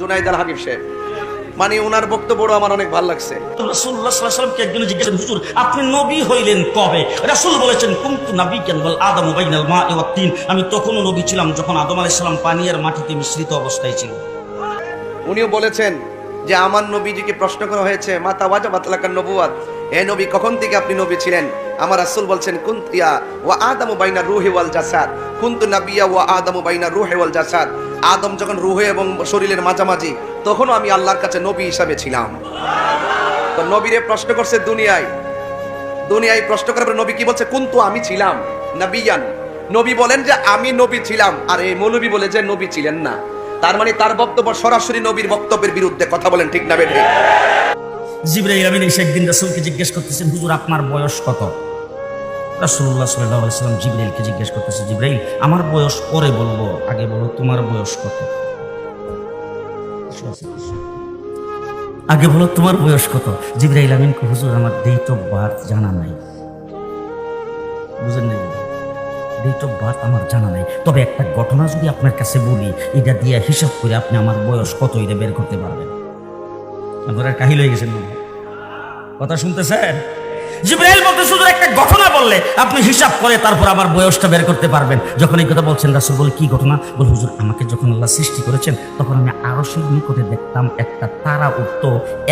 জুনাইদ আল হাবিব সাহেব। মানে ওনার বক্তব্য আমার অনেক ভালো লাগছে। একজন জিজ্ঞেস হুজুর আপনি নবী হইলেন কবে? রাসূল বলেছেন ওয়াল আদামু বাইনাল মা'i ওয়াত তিন। আমি তখনও নবী ছিলাম যখন আদম আলাইহিস সালাম পানি আর মাটিতে মিশ্রিত অবস্থায় ছিল। উনিও বলেছেন যে আমার নবীজিকে প্রশ্ন করা হয়েছে মাতা ওয়াজা বাতলাকার নবুয়াত এ নবী কখন থেকে আপনি নবী ছিলেন? আমার রাসূল বলছেন কুন্তিয়া ওয়া আদামু বাইনা রুহি ওয়াল জাসাদ। কুনতু নাবিয়্যা ওয়া আদামু বাইনা রুহি ওয়াল জাসাদ। আদম যখন রুহে এবং শরীরের মাঝামাঝি, তখনও আমি আল্লাহর কাছে নবী হিসাবে ছিলাম। তো নবীরে প্রশ্ন করছে দুনিয়ায়। দুনিয়ায় প্রশ্ন করার নবী কি বলছে? কুন্তু আমি ছিলাম? নাবিয়ান। নবী বলেন যে, আমি নবী ছিলাম। আর এই মৌলবী বলে যে, নবী ছিলেন না। তার মানে তার বক্তব্য সরাসরি নবীর বক্তব্যের বিরুদ্ধে কথা বলেন, ঠিক না বেঠে জিবরাইল আমিন এসে একদিন রাসূলকে জিজ্ঞেস করতেছেন, হুজুর, আপনার বয়স কত? রাসূলুল্লাহ সাল্লাল্লাহু আলাইহি সাল্লাম জিবরাইলকে জিজ্ঞেস করতেছে, জিবরাইল, আমার বয়স পরে বলব, আগে বলো তোমার বয়স কত? আগে বলো তোমার বয়স কত? জিবরাইল আমিনকে হুজুর, আমার ডেট অফ বার্থ জানা নাই। বুঝেন নাই? ডেট অফ বার্থ আমার জানা নাই। তবে একটা ঘটনা যদি আপনার কাছে বলি, এটা দিয়ে হিসাব করে আপনি আমার বয়স কত এটা বের করতে পারবেন। আপনারা কাহিল হয়ে গেছেন। কথা শুনতেছেন? জিব্রাইল বলতে শুধু একটা ঘটনা বললে আপনি হিসাব করে তারপর আমার বয়সটা বের করতে পারবেন। যখন এই কথা বলছেন রাসুল বলে, কি ঘটনা? বল, হুজুর, আমাকে যখন আল্লাহ সৃষ্টি করেছেন, তখন আমি আরশের নিকটে দেখতাম একটা তারা উঠত,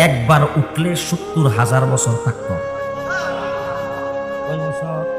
একবার উঠলে সত্তর হাজার বছর থাকতো। বছর?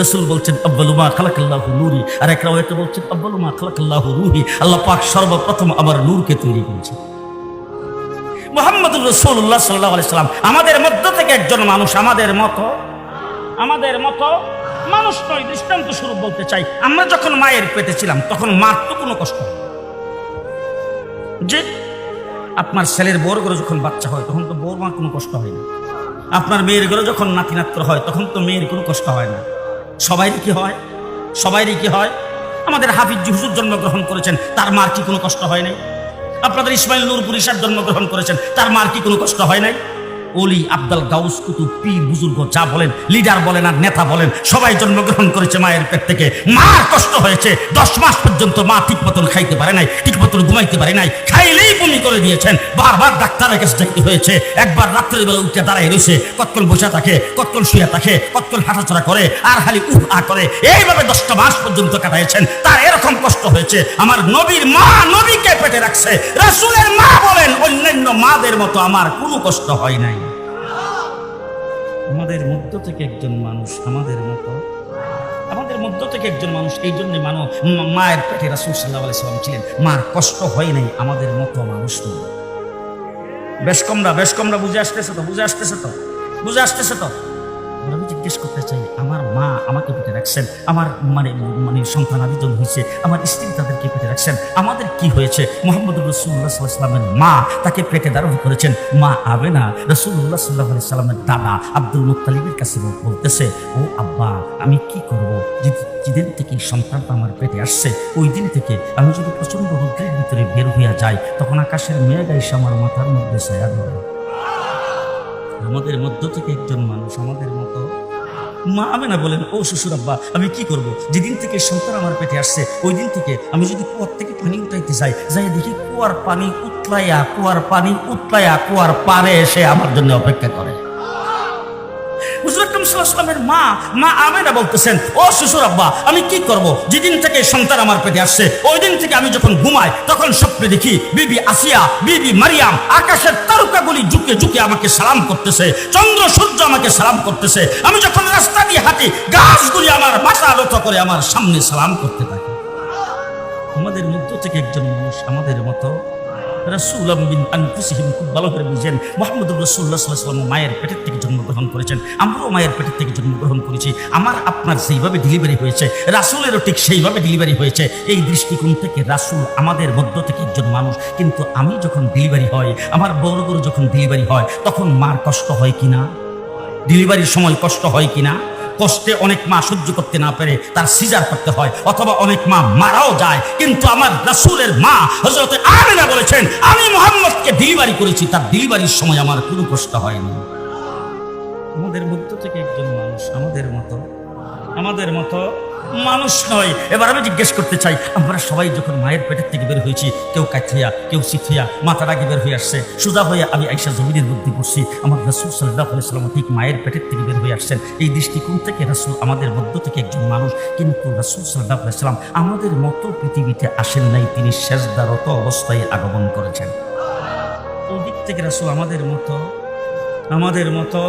রসুল বলছেন আব্বালুমা খালাকাল্লাহু নূরি। আর এক রাওয়ায়াতে বলছেন আব্বালুমা খালাকাল্লাহু রুহি। আল্লাহ পাক সর্বপ্রথম আমার নূরকে তৈরি করেছে মোহাম্মদুর রসুল্লাহ সাল্লাহ সাল্লাম আমাদের মধ্য থেকে একজন মানুষ আমাদের মতো আমাদের মতো মানুষ নয়, দৃষ্টান্ত স্বরূপ বলতে চাই। আমরা যখন মায়ের পেটে ছিলাম, তখন মার তো কোনো কষ্ট যে আপনার ছেলের বউর ঘরে যখন বাচ্চা হয়, তখন তো বউর মার কোনো কষ্ট হয় না। আপনার মেয়ের ঘরে যখন নাতি নাত্র হয়, তখন তো মেয়ের কোনো কষ্ট হয় না। সবাইরই কি হয়? সবাইরই কি হয়? আমাদের হাফিজ হুজুর জন্মগ্রহণ করেছেন, তার মার কি কোনো কষ্ট হয় নাই? আপনাদের ইসমাইল নূরপুর সাহেব জন্মগ্রহণ করেছেন, তার মার কি কোনো কষ্ট হয় নাই? অলি আব্দাল গাউস কুতুব পীর বুজুর্গ যা বলেন, লিডার বলেন আর নেতা বলেন, সবাই জন্মগ্রহণ করেছে মায়ের পেট থেকে। মার কষ্ট হয়েছে, দশ মাস পর্যন্ত মা ঠিক মতন খাইতে পারে নাই, ঠিক মতন ঘুমাইতে পারে নাই, খাইলেই বমি করে দিয়েছেন। বারবার ডাক্তারের কাছে দেখতে হয়েছে, একবার রাত্রের বেলা উঠে দাঁড়ায় রয়েছে কতক্ষণ বসে থাকে কতক্ষণ শুয়ে থাকে কতক্ষণ হাঁটাচড়া করে, আর খালি উহ আ করে। এইভাবে দশটা মাস পর্যন্ত কাটাইছেন, তার এরকম কষ্ট হয়েছে। আমার নবীর মা নবীকে পেটে রাখছে। রাসূলের মা বলেন, অন্যান্য মাদের মতো আমার কোনো কষ্ট হয় নাই। আমাদের মধ্য থেকে একজন মানুষ আমাদের মতো, আমাদের মধ্য থেকে একজন মানুষ এই জন্য মানো মায়ের পেটে রাসুল সাল্লাহ আলাইসাল্লাম ছিলেন, মার কষ্ট হয় নাই, আমাদের মতো মানুষ নয় বেশ কমরা বেশ কমরা, বুঝে আসতেছে তো, বুঝে আসতেছে তো, বুঝে আসতেছে তো। আমি জিজ্ঞেস করতে চাই, আমার মা আমাকে পেটে রাখছেন? আমার মানে মানে সন্তান আদিজন হয়েছে, আমার স্ত্রী তাদেরকে পেটে রাখছেন? আমাদের কি হয়েছে? মোহাম্মদ রসুল্লাহ সাল্লামের মা তাকে পেটে ধারণ করেছেন। মা আবে না রসুল্লাহ সাল্লাহ সাল্লামের দাদা আব্দুল মুতালিবের কাছে বলতেছে, ও আব্বা, আমি কি করব? যেদিন থেকে সন্তানটা আমার পেটে আসছে, ওই দিন থেকে আমি যদি প্রচণ্ড রুদ্রের ভিতরে বের হইয়া যাই, তখন আকাশের মেঘ এসে আমার মাথার মধ্যে ছায়া ধরে। আমাদের মধ্য থেকে একজন মানুষ আমাদের মতো মা আমি না বলেন? ও শ্বশুর আব্বা, আমি কি করব? যেদিন থেকে সন্তান আমার পেটে আসছে, ওই দিন থেকে আমি যদি কুয়ার থেকে পানি উঠাইতে যাই যাই দেখি কুয়ার পানি উতলাইয়া, কুয়ার পানি উতলাইয়া কুয়ার পারে এসে আমার জন্য অপেক্ষা করে। ওয়াসাল্লামের মা মা আমেনা বলতেছেন, ও শ্বশুর আব্বা, আমি কি করব? যেদিন থেকে সন্তান আমার পেটে আসছে ওই দিন থেকে আমি যখন ঘুমাই, তখন স্বপ্নে দেখি বিবি আসিয়া, বিবি মারিয়াম আকাশের তারকাগুলি ঝুঁকে ঝুঁকে আমাকে সালাম করতেছে, চন্দ্র সূর্য আমাকে সালাম করতেছে। আমি যখন রাস্তা দিয়ে হাঁটি, গাছগুলি আমার মাথা নত করে আমার সামনে সালাম করতে থাকে। আমাদের মধ্য থেকে একজন মানুষ আমাদের মতো রাসূল বিন আনফুসিহিম খুব ভালো করে বুঝেন সাল্লাল্লাহু আলাইহি ওয়াসাল্লাম মায়ের পেটের থেকে জন্মগ্রহণ করেছেন। আমরাও মায়ের পেটের থেকে জন্মগ্রহণ করেছি। আমার, আপনার সেইভাবে ডেলিভারি হয়েছে, রাসূলেরও ঠিক সেইভাবে ডেলিভারি হয়েছে। এই দৃষ্টিকোণ থেকে রাসূল আমাদের মধ্য থেকে একজন মানুষ। কিন্তু আমি যখন ডেলিভারি হয়, আমার বড় বড় যখন ডেলিভারি হয়, তখন মার কষ্ট হয় কিনা? ডেলিভারির সময় কষ্ট হয় কিনা? কষ্টে অনেক মা সহ্য করতে না পেরে তার সিজার করতে হয়, অথবা অনেক মা মারাও যায়। কিন্তু আমার রাসুলের মা হজরত আমিনা বলেছেন, আমি মোহাম্মদকে ডেলিভারি করেছি, তার ডেলিভারির সময় আমার কোনো কষ্ট হয়নি। আমাদের মধ্য থেকে একজন মানুষ আমাদের মতো আমাদের মতো মানুষ নয়। এবার আমি জিজ্ঞেস করতে চাই, আমরা সবাই যখন মায়ের পেটের থেকে বের হয়েছি, কেউ কাঠিয়া কেউ সিথিয়া মাথার আগে বের হয়ে আসছে, সুজা হয়ে আমি আইসা জমিনের মধ্যে পড়ছি, আমার রাসুল সাল্লাহ সাল্লাম ঠিক মায়ের পেটের থেকে বের হয়ে আসছেন। এই দৃষ্টিকোণ থেকে রাসুল আমাদের মধ্য থেকে একজন মানুষ, কিন্তু রাসুল সাল্লাহ সাল্লাম আমাদের মতো পৃথিবীতে আসেন নাই, তিনি শেষদারত অবস্থায় আগমন করেছেন। ওই দিক থেকে রাসুল আমাদের মতো আমাদের মতো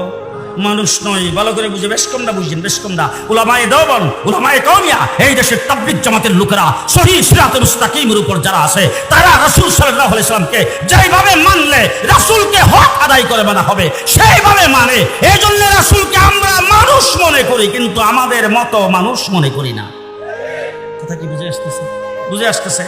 মানুষ নয়। ভালো করে বুঝে, বেশ কমটা বুঝছেন বেশ কমটা। উলামায়ে দেওবন উলামায়ে কওমিয়া, এই দেশের তাবলিগ জামাতের লোকেরা, সহি সিরাতুল মুস্তাকিমের উপর যারা আছে, তারা রাসূল সাল্লাল্লাহু আলাইহি সাল্লামকে যেইভাবে মানলে রাসূলকে হক আদায় করে মানা হবে, সেইভাবে মানে। এই জন্য রাসূলকে আমরা মানুষ মনে করি, কিন্তু আমাদের মতো মানুষ মনে করি না। কথা কি বুঝে আসতেছে? বুঝে আসতেছে?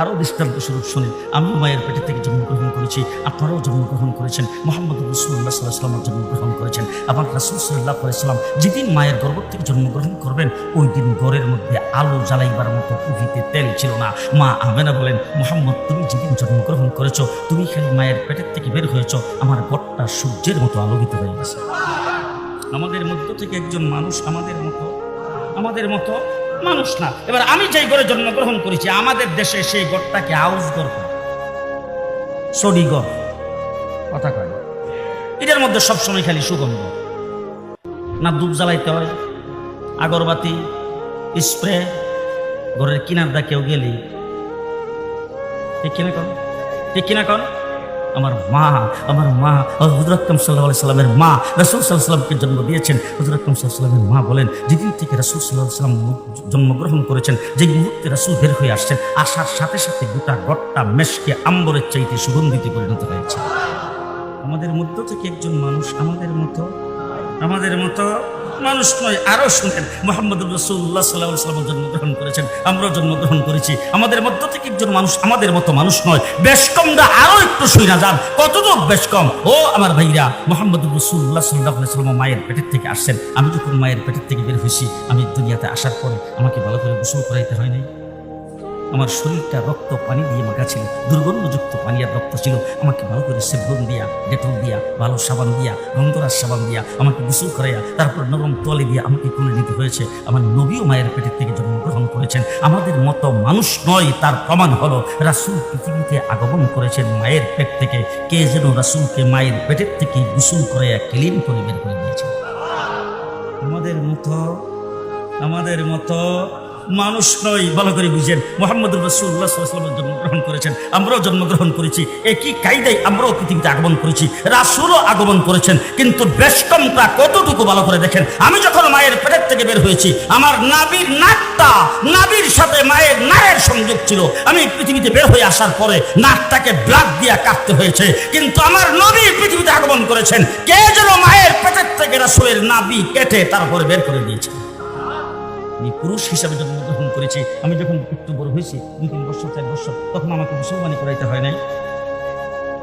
আরও দৃষ্টান্ত স্বরূপ শুনেন আমি মায়ের পেটের থেকে জন্মগ্রহণ করেছি। আপনারাও জন্মগ্রহণ করেছেন। মোহাম্মদ রসুল্লাহ সাল্লাহ সাল্লাম জন্মগ্রহণ করেছেন। আবার রাসুল সাল্লাহ সাল্লাম যেদিন মায়ের গর্ব থেকে জন্মগ্রহণ করবেন, ওই দিন ঘরের মধ্যে আলো জ্বালাইবার মতো পুঁথিতে তেল ছিল না। মা আমেনা বলেন, মোহাম্মদ, তুমি যেদিন জন্মগ্রহণ করেছ, তুমি খালি মায়ের পেটের থেকে বের হয়েছ। আমার ঘরটা সূর্যের মতো আলোকিত হয়ে গেছে। আমাদের মধ্য থেকে একজন মানুষ আমাদের মতো আমাদের মতো মানুষ না। এবার আমি যেই ঘরে জন্মগ্রহণ করেছি, আমাদের দেশে সেই ঘরটাকে আউস ঘর ঘর। কথা কয়। এটার মধ্যে সবসময় খালি সুগন্ধ। না ধূপ জ্বালাইতে হয়, আগরবাতি, স্প্রে, ঘরের কিনার দা কেউ গেলি। ঠিক কিনা কন? ঠিক কিনা কন? আমার মা আমার মা হুজুর আকরম সাল্লাহ সাল্লামের মা, রসুল সাল্লাহ সাল্লামকে জন্ম দিয়েছেন। হুজুর আকরম সাল্লাহ সাল্লামের মা বলেন যেদিন থেকে রসুল সাল্লাহ সাল্লাম জন্মগ্রহণ করেছেন। যে মুহূর্তে রসুল বের হয়ে আসছেন, আসার সাথে সাথে গোটা গট্টা মেশকে আম্বরের চাইতে সুগন্ধিতে পরিণত হয়েছে। আমাদের মধ্য থেকে একজন মানুষ? আমাদের মতো? আমাদের মতো? মানুষ নয়, আরও শুনেন মোহাম্মদ রসুল্লাহ সাল্লাহ সাল্লাম জন্মগ্রহণ করেছেন, আমরাও জন্মগ্রহণ করেছি। আমাদের মধ্য থেকে একজন মানুষ আমাদের মতো মানুষ নয়, বেশ কম দা আরও একটু শুই না যান। কতটুক বেশ কম? ও আমার ভাইরা মোহাম্মদ রসুল্লাহ সাল্লাহ সাল্লাম মায়ের পেটের থেকে আসছেন। আমি যখন মায়ের পেটের থেকে বের হয়েছি, আমি দুনিয়াতে আসার পরে আমাকে ভালো করে গোসল করাইতে হয় নাই। আমার শরীরটা রক্ত পানি দিয়ে মাখা ছিল, দুর্গন্ধযুক্ত পানি আর রক্ত ছিল। আমাকে ভালো করে সেবন দিয়া, ডেটল দিয়া, ভালো সাবান দিয়া গন্ধরাজ সাবান দিয়া, আমাকে গোসল করাইয়া, তারপর নরম তলে দিয়ে আমাকে তুলে নিতে হয়েছে। আমার নবীও মায়ের পেটের থেকে জন্মগ্রহণ করেছেন। আমাদের মতো মানুষ নয়, তার প্রমাণ হলো রাসুল পৃথিবীতে আগমন করেছেন মায়ের পেট থেকে। কে যেন রাসুলকে মায়ের পেটের থেকে গোসল করাইয়া ক্লিন করে বের করে দিয়েছেন আমাদের মতো আমাদের মতো মানুষ নয়, ভালো করে বুঝেন। মোহাম্মদ রসুল্লাহ সাল্লামের জন্মগ্রহণ করেছেন, আমরাও জন্মগ্রহণ করেছি, একই কায়দায় আমরাও পৃথিবীতে আগমন করেছি, রাসুলও আগমন করেছেন, কিন্তু বেশকমটা কতটুকু ভালো করে দেখেন? আমি যখন মায়ের পেটের থেকে বের হয়েছি, আমার নাবির নাকটা নাবির সাথে মায়ের নায়ের সংযোগ ছিল। আমি পৃথিবীতে বের হয়ে আসার পরে নাকটাকে ব্লাড দিয়া কাটতে হয়েছে, কিন্তু আমার নবী পৃথিবীতে আগমন করেছেন। কে যেন মায়ের পেটের থেকে রাসুলের নাবি কেটে তারপরে বের করে দিয়েছে। আমি পুরুষ হিসাবে জন্মগ্রহণ করেছি, আমি যখন একটু বড় হয়েছি, দুই তিন বছর, চার বছর, তখন আমাকে মুসলমানি করাইতে হয় নাই।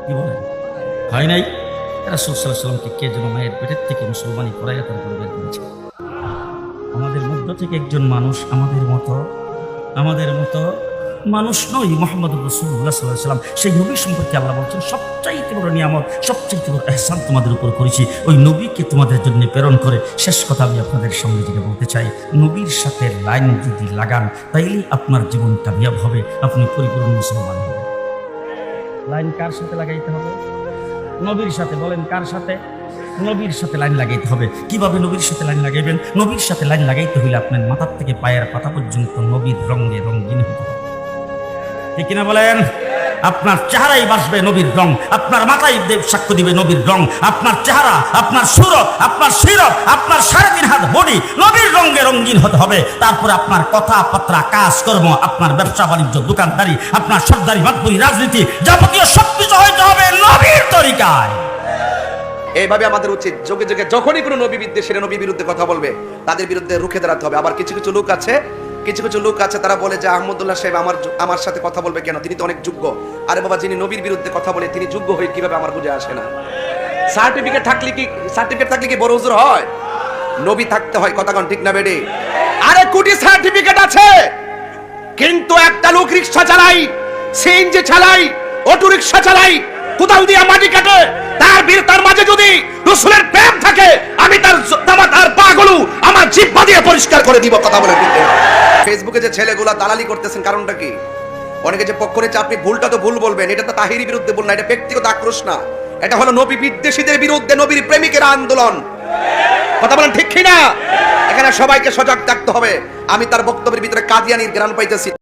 কি বলেন? হয় নাই? তারা সাল্লাহ সাল্লামকে কে যেন মায়ের পেটের থেকে মুসলমানি করাইয়া তারপরে বের করেছে। আমাদের মধ্য থেকে একজন মানুষ আমাদের মতো আমাদের মতো মানুষ নয়, মোহাম্মদ রসুল্লাহ সাল্লাহ সাল্লাম সেই নবী সম্পর্কে আল্লাহ বলছেন, সবচাইতে বড় নিয়ামত, সবচাইতে বড় এহসান তোমাদের উপর করেছি। ওই নবীকে তোমাদের জন্য প্রেরণ করে শেষ কথা আমি আপনাদের সঙ্গে যেটা বলতে চাই, নবীর সাথে লাইন যদি লাগান, তাইলেই আপনার জীবন কামিয়াব হবে, আপনি পরিপূর্ণ মুসলমান হবেন। লাইন কার সাথে লাগাইতে হবে? নবীর সাথে, বলেন কার সাথে? নবীর সাথে লাইন লাগাইতে হবে। কীভাবে নবীর সাথে লাইন লাগাইবেন? নবীর সাথে লাইন লাগাইতে হইলে আপনার মাথার থেকে পায়ের পাতা পর্যন্ত নবীর রঙে রঙিন হতে হবে। ঠিক কিনা বলেন? আপনার চেহারাই বাসবে নবীর রং, আপনার মাথায় দেব সাক্ষ্য দিবে নবীর রং, আপনার চেহারা, আপনার সুরত, আপনার শিরত আপনার সাড়ে তিন হাত বডি নবীর রঙে রঙিন হতে হবে। তারপরে আপনার কথাবার্তা কাজকর্ম, আপনার ব্যবসা, বাণিজ্য, দোকানদারি, আপনার সর্দারি, মাতবুরি, রাজনীতি, যাবতীয় সবকিছু হইতে হবে নবীর তরিকায়। এইভাবে আমাদের উচিত যোগে যোগে যখনই কোনো নবী বিদ্বেষের নবী বিরুদ্ধে কথা বলবে, তাদের বিরুদ্ধে রুখে দাঁড়াতে হবে। আবার কিছু কিছু লোক আছে কিছু কিছু লোক আছে, তারা বলে যে আহমদুল্লাহ সাহেব আমার আমার সাথে কথা বলবে কেন? তিনি তো অনেক যোগ্য। আরে বাবা, যিনি নবীর বিরুদ্ধে কথা বলে তিনি যোগ্য হয়ে কীভাবে আমার বুঝে আসে না? সার্টিফিকেট থাকলে কি সার্টিফিকেট থাকলে কি বড় হুজুর হয়? নবী থাকতে হয়, কথা ঠিক না বেডে? আরে কোটি সার্টিফিকেট আছে, কিন্তু একটা লোক রিক্সা চালাই, সিএনজি চালাই, অটো রিক্সা চালাই, কোদাল দিয়ে মাটি কাটে, তার বীর তার মাঝে যদি রসুলের প্রেম থাকে, আমি তার তার পাগুলো আমার জিহ্বা দিয়ে পরিষ্কার করে দিব, কথা বলে দিতে ফেসবুকে যে ছেলেগুলা দালালি করতেছেন, কারণটা কি? অনেকে যে পক্ষ আপনি ভুলটা তো ভুল বলবেন, এটা তো তাহিরি বিরুদ্ধে ভুল না এটা ব্যক্তিগত আক্রোশ না। এটা হলো নবী বিদ্বেষীদের বিরুদ্ধে নবীর প্রেমিকের আন্দোলন। কথা বলেন ঠিক কিনা? এখানে সবাইকে সজাগ থাকতে হবে। আমি তার বক্তব্যের ভিতরে কাদিয়ানির জ্ঞান পাইতেছি।